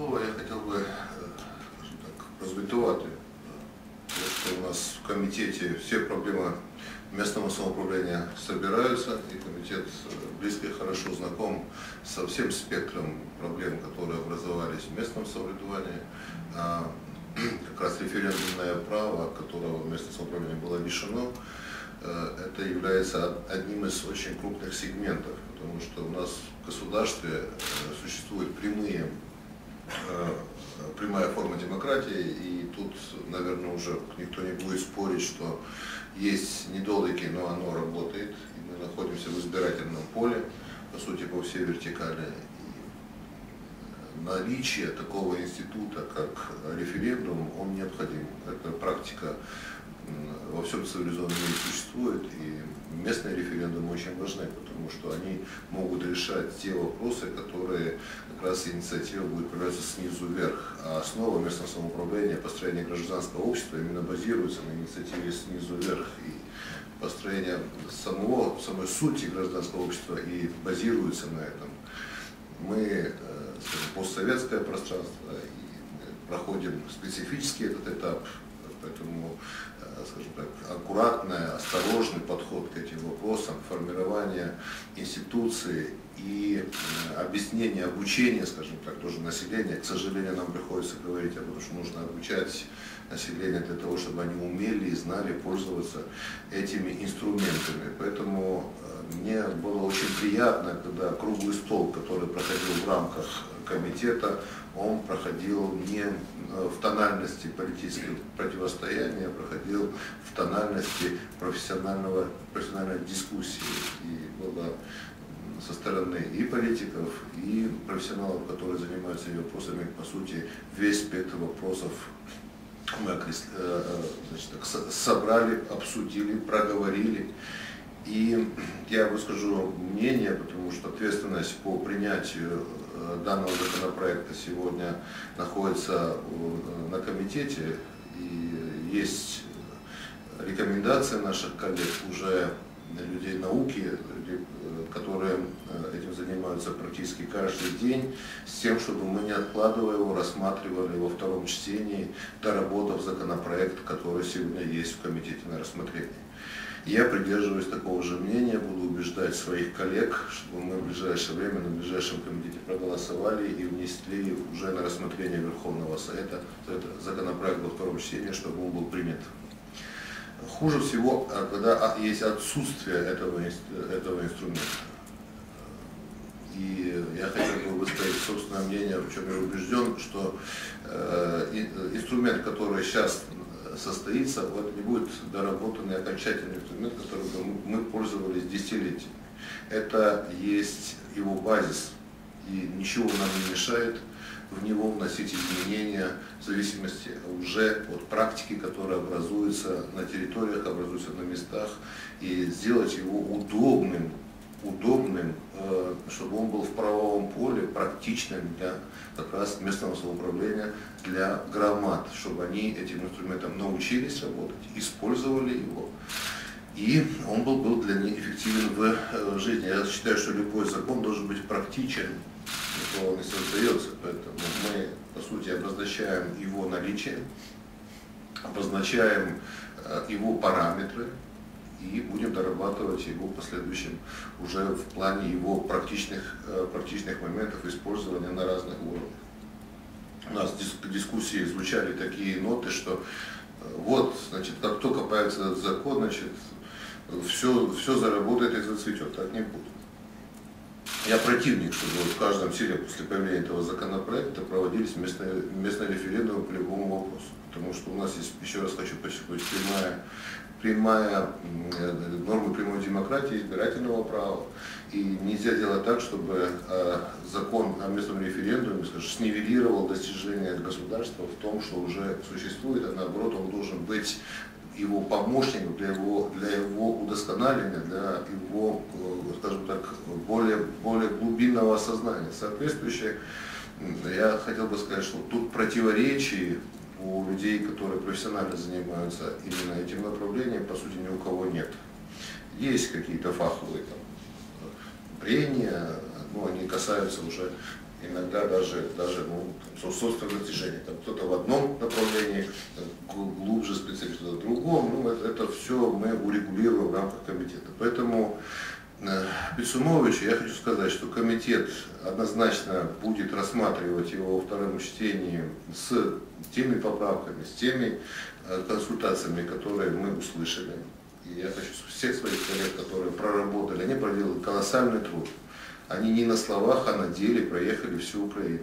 слова, я хотел бы, э, так, розвитувати, что у нас в комитете все проблемы местного самоуправления собираются, и комитет э, близко и хорошо знаком со всем спектром проблем, которые образовались в местном самоуправлении. А, как раз референдумное право, которого местное самоуправление было лишено, э, это является одним из очень крупных сегментов, потому что у нас в государстве существуют прямые прямая форма демократии, и тут, наверное, уже никто не будет спорить, что есть недолики, но оно работает, и мы находимся в избирательном поле, по сути, по всей вертикали. И наличие такого института, как референдум, он необходим. Это практика во всем цивилизованном мире существует, и местные референдумы очень важны, потому что они могут решать те вопросы, которые как раз инициатива будет проявляться снизу вверх. А основа местного самоуправления, построение гражданского общества именно базируется на инициативе снизу вверх. И построение самого, самой сути гражданского общества и базируется на этом. Мы, э, скажем, постсоветское пространство, проходим специфический этот этап, поэтому скажем так, аккуратный, осторожный подход к этим вопросам, формирование институции и э, объяснение, обучение, скажем так, тоже населения. К сожалению, нам приходится говорить об этом, что нужно обучать население для того, чтобы они умели и знали пользоваться этими инструментами. Поэтому э, мне было очень приятно, когда круглый стол, который проходил в рамках комитета, он проходил не э, в тональности политического противостояния, а проходил в тональности профессионального, профессиональной дискуссии. И было со стороны и политиков, и профессионалов, которые занимаются этими вопросами, по сути, весь спектр вопросов мы э, э, значит, собрали, обсудили, проговорили. И я выскажу мнение, потому что ответственность по принятию данного законопроекта сегодня находится на комитете. И есть рекомендации наших коллег, уже людей науки, которые этим занимаются практически каждый день, с тем, чтобы мы не откладывая его, рассматривали во втором чтении, доработав законопроект, который сегодня есть в комитете на рассмотрении. Я придерживаюсь такого же мнения, буду убеждать своих коллег, чтобы мы в ближайшее время на ближайшем комитете проголосовали и внесли уже на рассмотрение Верховного Совета законопроект во втором чтении, чтобы он был принят. Хуже всего, а, когда а, есть отсутствие этого, этого инструмента. И я хотел бы высказать собственное мнение, в чем я убежден, что э, инструмент, который сейчас состоится, вот не будет доработанный окончательный инструмент, которым мы пользовались десятилетиями. Это есть его базис, и ничего нам не мешает в него вносить изменения в зависимости уже от практики, которая образуется на территориях, образуется на местах, и сделать его удобным удобным, э, чтобы он был в правовом поле, практичным для как раз местного самоуправления, для громад, чтобы они этим инструментом научились работать, использовали его. И он был, был для них эффективен в э, жизни. Я считаю, что любой закон должен быть практичен, этого не создается. Поэтому мы, по сути, обозначаем его наличие, обозначаем э, его параметры, и будем дорабатывать его в последующем уже в плане его практичных, э, практичных моментов использования на разных уровнях. У нас в дискуссии звучали такие ноты, что э, вот, значит, как только появится этот закон, значит, все, все заработает и зацветет. Так не будет. Я противник, чтобы в каждом селе после появления этого законопроекта проводились местные, местные референдумы по любому вопросу. Потому что у нас есть, еще раз хочу подчеркнуть, прямая прямая, нормы прямой демократии, избирательного права. И нельзя делать так, чтобы э, закон о местном референдуме скажем, снивелировал достижения государства в том, что уже существует, а наоборот он должен быть его помощником для его, для его удосконаления, для его, э, скажем так, более, более глубинного осознания. Соответствующее, я хотел бы сказать, что тут противоречий у людей, которые профессионально занимаются именно этим направлением, по сути, ни у кого нет. Есть какие-то фаховые там, прения, но они касаются уже иногда даже, даже ну, собственных достижений. Там кто-то в одном направлении глубже специалист, кто-то в другом. Ну, это, это все мы урегулируем в рамках комитета. Поэтому э, Пицумовичу я хочу сказать, что комитет однозначно будет рассматривать его во втором чтении с теми поправками, с теми э, консультациями, которые мы услышали. И я хочу всех своих коллег, которые проработали, они проделали колоссальный труд. Они не на словах, а на деле проехали всю Украину.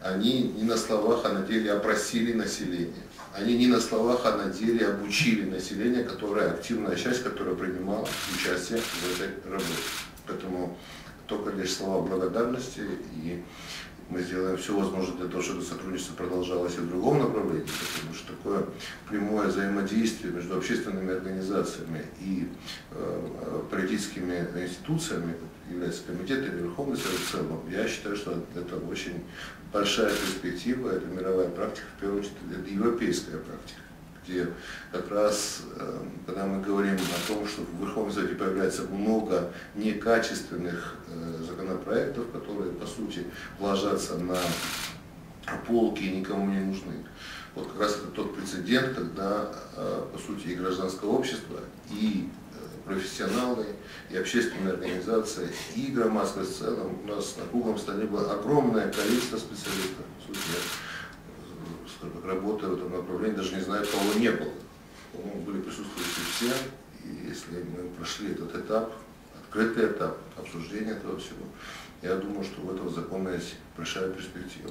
Они не на словах, а на деле опросили население. Они не на словах, а на деле обучили население, которое активная часть, которая принимала участие в этой работе. Поэтому только лишь слова благодарности и мы сделаем все возможное для того, чтобы сотрудничество продолжалось и в другом направлении, потому что такое прямое взаимодействие между общественными организациями и э, политическими институциями, является комитет или Верховный Совет в целом, я считаю, что это очень большая перспектива, это мировая практика, в первую очередь, это европейская практика где как раз, э, когда мы говорим о том, что в Верховном Совете появляется много некачественных э, законопроектов, которые, по сути, ложатся на полки и никому не нужны. Вот как раз это тот прецедент, когда, э, по сути, и гражданское общество, и профессионалы, и общественные организации, и громадскость в целом. У нас на круглом столе было огромное количество специалистов. В сути, работая в этом направлении, даже не знаю, кого не было. По-моему, были присутствующие все, и если мы прошли этот этап, открытый этап обсуждения этого всего, я думаю, что у этого закона есть большая перспектива.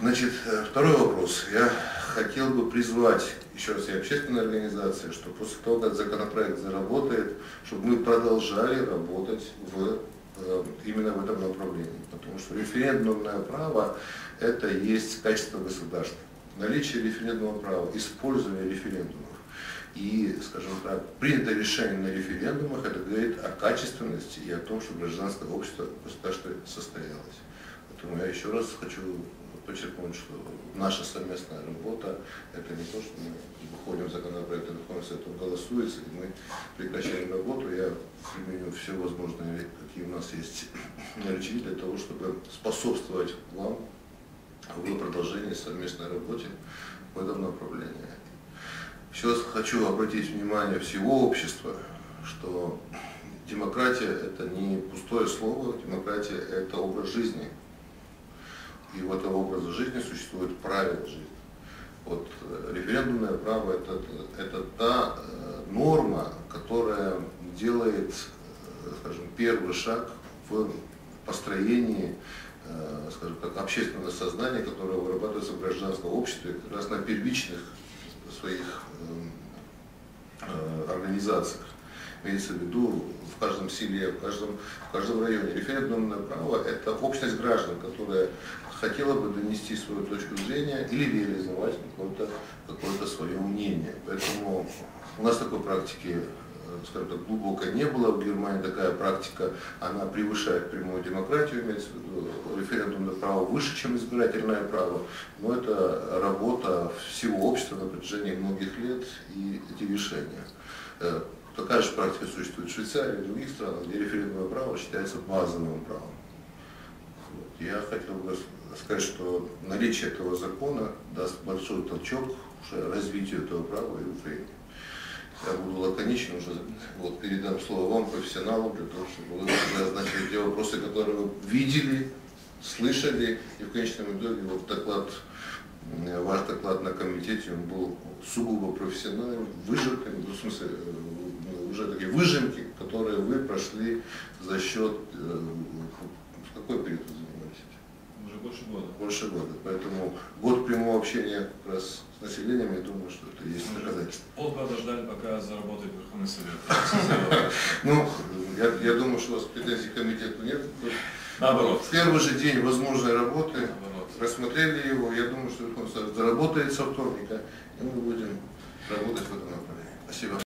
Значит, второй вопрос. Я хотел бы призвать еще раз и общественные организации, что после того, как законопроект заработает, чтобы мы продолжали работать в, э, именно в этом направлении. Потому что референдумное право – это есть качество государства наличие референдумного права, использование референдумов и, скажем так, принятое решение на референдумах, это говорит о качественности и о том, что гражданское общество в государстве состоялось. Поэтому я еще раз хочу подчеркнуть, что наша совместная работа, это не то, что мы выходим законопроект, Верховный Совет голосуется, и мы прекращаем работу. Я применю все возможные, какие у нас есть рычаги для того, чтобы способствовать вам в продолжении совместной работе в этом направлении. Раз хочу обратить внимание всего общества, что демократия это не пустое слово, демократия это образ жизни. И в этом образе жизни существует правила жизни. Вот э, референдумное право это, это та э, норма, которая делает, э, скажем, первый шаг в построении скажем так, общественное сознание, которое вырабатывается в гражданском обществе как раз на первичных своих эм, организациях. Имеется в виду в каждом селе, в каждом, в каждом районе. Референдумное право – это общность граждан, которая хотела бы донести свою точку зрения или реализовать какое-то какое свое мнение. Поэтому у нас такой практики скажем так, глубоко не было. В Германии такая практика, она превышает прямую демократию, имеется в виду референдумное право выше, чем избирательное право. Но это работа всего общества на протяжении многих лет и эти решения. Э, такая же практика существует в Швейцарии и других странах, где референдумное право считается базовым правом. Вот. Я хотел бы сказать, что наличие этого закона даст большой толчок уже развитию этого права и Украине. Я буду лаконичен уже, вот передам слово вам, профессионалам, для того, чтобы вы означили те вопросы, которые вы видели, слышали, и в конечном итоге вот доклад, ваш доклад на комитете, он был сугубо профессиональным, выжимками, ну, в смысле, э, уже такие выжимки, которые вы прошли за счет, э, какой период вы занимались? Уже больше года. Больше года, поэтому год прямого общения как раз с населением, я думаю, что это есть доказательство. Полгода ждали, пока заработает Верховный Совет. Ну, я, я думаю, что у вас претензий к комитету нет. Наоборот. В первый же день возможной работы Наоборот. рассмотрели его. Я думаю, что Верховный Совет заработает со вторника, и мы будем работать в этом направлении. Спасибо.